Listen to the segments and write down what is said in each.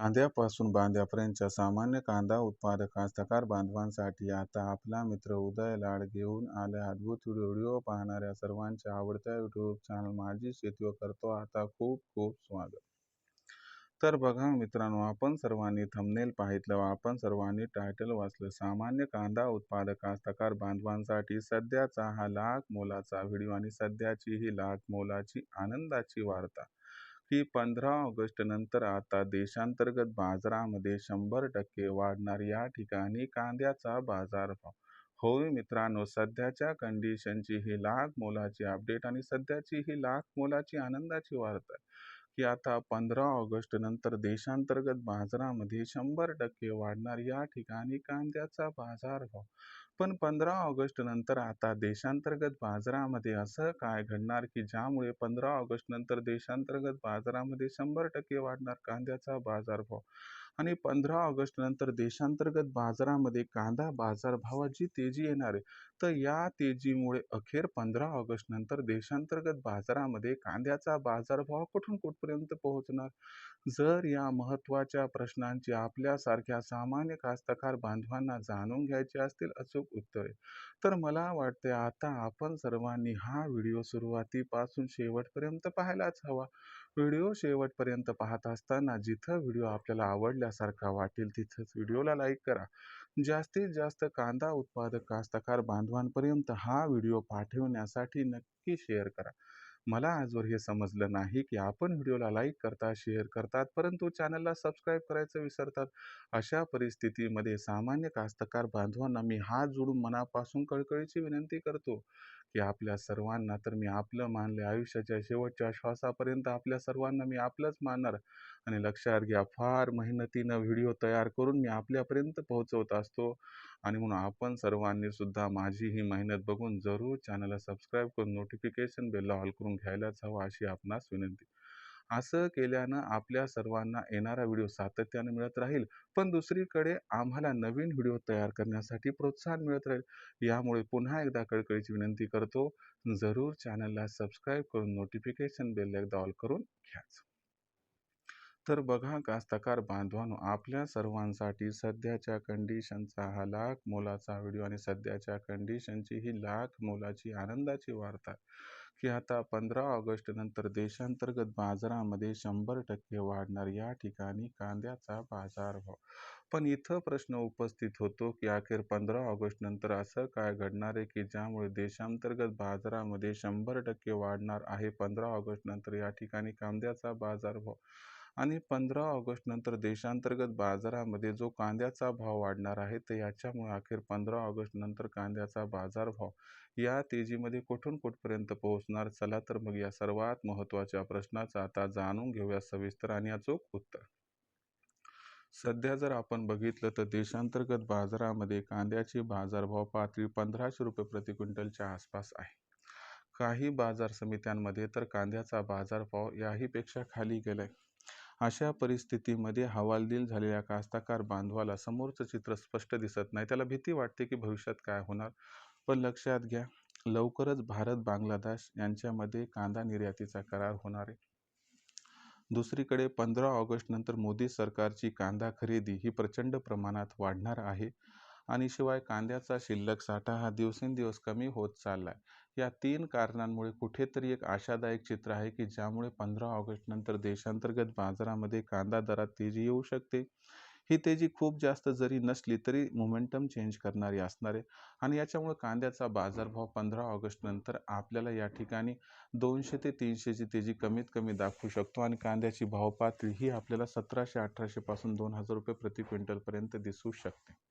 कांद्यापासून बांध्यापर्यंतच्या सामान्य कांदा उत्पादक कास्तकार बांधवांसाठी आता आपला मित्र उदय लाड घेऊन आलाय अद्भुत व्हिडिओ पाहणाऱ्या सर्वांच्या आवडत्या यूट्यूब चॅनल माझी शेती करतो आता खूप खूप स्वागत. तर बघा मित्रांनो आपण सर्वांनी थंबनेल पाहितलं व आपण सर्वांनी टायटल वाचलं. सामान्य कांदा उत्पादक कास्तकार बांधवांसाठी सध्याचा हा लाख मोलाचा व्हिडिओ आणि सध्याची ही लाख मोलाची आनंदाची वार्ता. ही पंधरा ऑगस्ट नंतर आता देशांतर्गत बाजारामध्ये शंभर टक्के वाढणार. या ठिकाणी कांद्याचा बाजारभाव. होय मित्रांनो सध्याच्या कंडिशनची ही लाख मोलाची अपडेट आणि सध्याची ही लाख मोलाची आनंदाची वार्ता की आता पंधरा ऑगस्ट नंतर देशांतर्गत बाजारामध्ये शंभर टक्के वाढणार या ठिकाणी कांद्याचा बाजार भाव पण पंधरा ऑगस्ट नंतर आता देशांतर्गत बाजारामध्ये असं काय घडणार की ज्यामुळे पंधरा ऑगस्ट नंतर देशांतर्गत बाजारामध्ये शंभर टक्के वाढणार कांद्याचा बाजारभाव? आणि पंधरा ऑगस्ट नंतर देशांतर्गत बाजारामध्ये कांदा बाजारभावाची तेजी येणार आहे तर या तेजीमुळे अखेर पंधरा ऑगस्ट नंतर देशांतर्गत बाजारामध्ये कांद्याचा बाजारभाव कुठून कुठपर्यंत पोहोचणार? जर या महत्त्वाच्या प्रश्नांची आपल्यासारख्या सामान्य कास्तकार बांधवांना जाणून घ्यायचे असतील अचूक उत्तरे तर मला वाटते आता आपण सर्वांनी हा व्हिडिओ सुरुवातीपासून शेवटपर्यंत पाहायलाच हवा. व्हिडिओ शेवटपर्यंत पाहत असताना जिथं व्हिडिओ आपल्याला आवडल्यासारखा वाटेल तिथंच व्हिडिओला लाईक करा. जास्तीत जास्त कांदा उत्पादक कास्तकार बांधवांपर्यंत हा व्हिडिओ पाठवण्यासाठी नक्की शेअर करा. मला आजवर हे समजलं नाही की आपण व्हिडिओला लाईक करता शेअर करतात परंतु चॅनलला सबस्क्राईब करायचं विसरतात. अशा परिस्थितीमध्ये सामान्य कास्तकार बांधवांना मी हात जोडून मनापासून कळकळीची विनंती करतो. की आपल्या सर्वांना तर मी आपलं मानले आयुष्याच्या शेवटच्या श्वासापर्यंत आपल्या सर्वांना मी आपलंच मानणार. आणि लक्षात घ्या फार मेहनतीनं व्हिडिओ तयार करून मी आपल्यापर्यंत पोहोचवत असतो. आणि म्हणून आपण सर्वांनी सुद्धा माझी ही मेहनत बघून जरूर चॅनलला सबस्क्राईब करून नोटिफिकेशन बेलला ऑल करून घ्यायलाच हवं अशी आपणास विनंती. असं केल्यानं आपल्या सर्वांना येणारा व्हिडिओ सातत्यानं मिळत राहील. पण दुसरीकडे आम्हाला नवीन व्हिडिओ तयार करण्यासाठी प्रोत्साहन मिळत राहील. यामुळे पुन्हा एकदा कळकळीची विनंती करतो. जरूर चॅनलला सबस्क्राईब करून नोटिफिकेशन बेल एकदा ऑल करून घ्याच. तर बघा कास्तकार बांधवांनो आपल्या सर्वांसाठी सध्याच्या कंडिशनचा हा लाख मोलाचा व्हिडिओ आणि सध्याच्या कंडिशनची ही लाख मोलाची आनंदाची वार्ता की आता पंधरा ऑगस्ट नंतर देशांतर्गत बाजारामध्ये शंभर टक्के वाढणार या ठिकाणी कांद्याचा बाजारभाव. पण इथं प्रश्न उपस्थित होतो की अखेर पंधरा ऑगस्ट नंतर असं काय घडणार आहे की ज्यामुळे देशांतर्गत बाजारामध्ये शंभर टक्के वाढणार आहे पंधरा ऑगस्ट नंतर या ठिकाणी कांद्याचा बाजारभाव? आणि पंधरा ऑगस्ट नंतर देशांतर्गत बाजारामध्ये जो कांद्याचा भाव वाढणार आहे तर याच्यामुळे अखेर पंधरा ऑगस्ट नंतर कांद्याचा बाजारभाव या तेजीमध्ये कुठून कुठपर्यंत पोहोचणार? चला तर मग या सर्वात महत्त्वाच्या प्रश्नाचं आता जाणून घेऊया सविस्तर आणि अचूक उत्तर. सध्या जर आपण बघितलं तर देशांतर्गत बाजारामध्ये कांद्याची बाजारभाव पातळी पंधराशे रुपये प्रति क्विंटलच्या आसपास आहे. काही बाजार समित्यांमध्ये तर कांद्याचा बाजारभाव याहीपेक्षा खाली गेलाय. अशा परिस्थितीमध्ये हवालदिल झालेल्या कास्तकार बांधवाला समोरचं चित्र स्पष्ट दिसत नाही. त्याला भीती वाटते की भविष्यात काय होणार? पण लक्षात घ्या लवकरच भारत बांगलादेश यांच्यामध्ये कांदा निर्यातीचा करार होणार आहे. दुसरीकडे पंधरा ऑगस्ट नंतर मोदी सरकारची कांदा खरेदी ही प्रचंड प्रमाणात वाढणार आहे. आणि शिवाय कांद्याचा शिल्लक साठा हा दिवसेंदिवस कमी होत चालला आहे या तीन कारणांमुळे कुठेतरी एक आशादायक चित्र आहे की ज्यामुळे पंधरा ऑगस्ट नंतर देशांतर्गत बाजारामध्ये कांदा दरात तेजी येऊ शकते. ही तेजी खूप जास्त जरी नसली तरी मोमेंटम चेंज करणारी असणार आहे. आणि याच्यामुळे कांद्याचा बाजारभाव पंधरा ऑगस्ट नंतर आपल्याला या ठिकाणी दोनशे ते तीनशेची तेजी कमीत कमी दाखवू शकतो. आणि कांद्याची भावपातळी ही आपल्याला सतराशे अठराशेपासून दोन हजार रुपये प्रति क्विंटलपर्यंत दिसू शकते.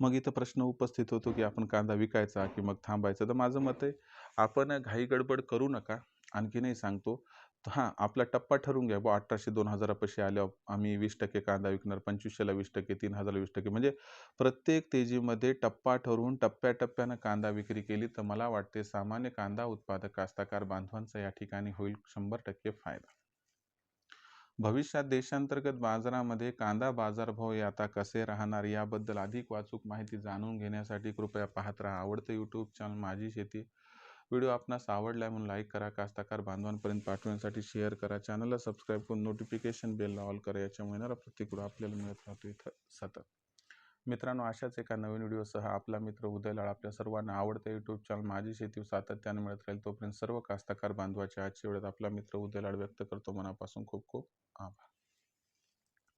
मग इथं प्रश्न उपस्थित होतो की आपण कांदा विकायचा की मग थांबायचा. तर माझं मत आहे आपण घाई गडबड करू नका. आणखीनही सांगतो. हां आपला टप्पा ठरवून घ्या. बुवा अठराशे दोन हजारापाशी आल्यावर आम्ही वीस टक्के कांदा विकणार पंचवीसशेला वीस टक्के तीन हजारला वीस टक्के. म्हणजे प्रत्येक तेजीमध्ये टप्पा ठरवून टप्प्याटप्प्यानं कांदा विक्री केली तर मला वाटते सामान्य कांदा उत्पादक कास्ताकार बांधवांचा या ठिकाणी होईल शंभर टक्के फायदा. भविष्यात देशांतर्गत बाजारामध्ये कांदा बाजारभाव हे आता कसे राहणार याबद्दल अधिक वाचूक माहिती जाणून घेण्यासाठी कृपया पाहत राहा. आवडतं यूट्यूब चॅनल माझी शेती. व्हिडिओ आपणास आवडला म्हणून लाईक करा कास्तकार बांधवांपर्यंत पाठवण्यासाठी शेअर करा. चॅनलला सबस्क्राईब करून नोटिफिकेशन बेलला ऑल करा. याच्यामुळे येणारा प्रत्येक आपल्याला मिळत राहतो. इथं सतत. मित्रांनो अशाच एका नवीन व्हिडिओसह आपला मित्र उदयलाळ आपल्या सर्वांना आवडतं यूट्यूब चॅनल माझी शेती सातत्याने मिळत राहील. तोपर्यंत सर्व कास्तकार बांधवाच्या आजच्या वेळेत आपला मित्र उदयलाळ व्यक्त करतो. मनापासून खूप खूप आभार.